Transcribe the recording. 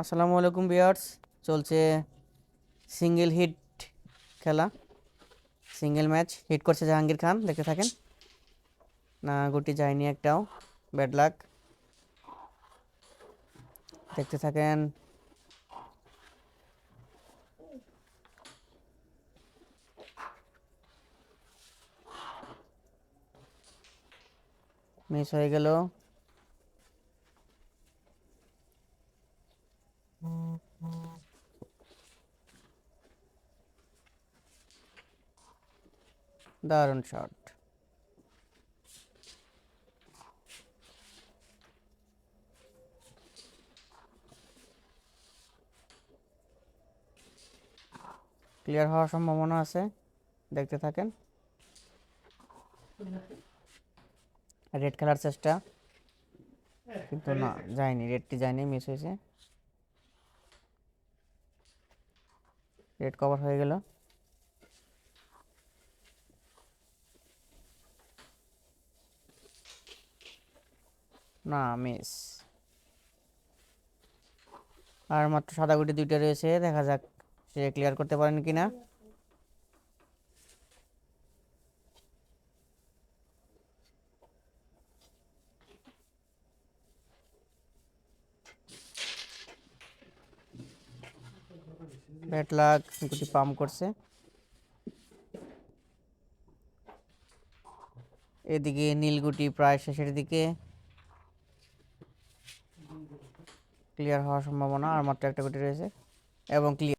আসসালামু আলাইকুম বিয়ার্স চলছে সিঙ্গেল হিট খেলা। সিঙ্গেল ম্যাচ, হিট করছে জাহাঙ্গীর খান, দেখতে থাকেন। না, গুটি যায়নি একটাও, ব্যাড লাক। দেখতে থাকেন। মিস হয়ে গেল। দারুণ শট। ক্লিয়ার হওয়ার সম্ভাবনা আছে, দেখতে থাকেন। রেড খেলার চেষ্টা। কিন্তু না, যায়নি, রেডটি যায়নি মিস হয়েছে। রেড কভার হয়ে গেল। না মিস আর মাত্র সাদা গুটি দুইটা রয়েছে, দেখা যাক সে ক্লিয়ার করতে পারেন কিনা। ব্যাট লাগ গুটি পাম্প করছে। এদিকে নীলগুটি প্রায় শেষের দিকে। ক্লিয়ার হওয়ার সম্ভাবনা আর মাত্র একটা গুটি রয়েছে এবং ক্লিয়ার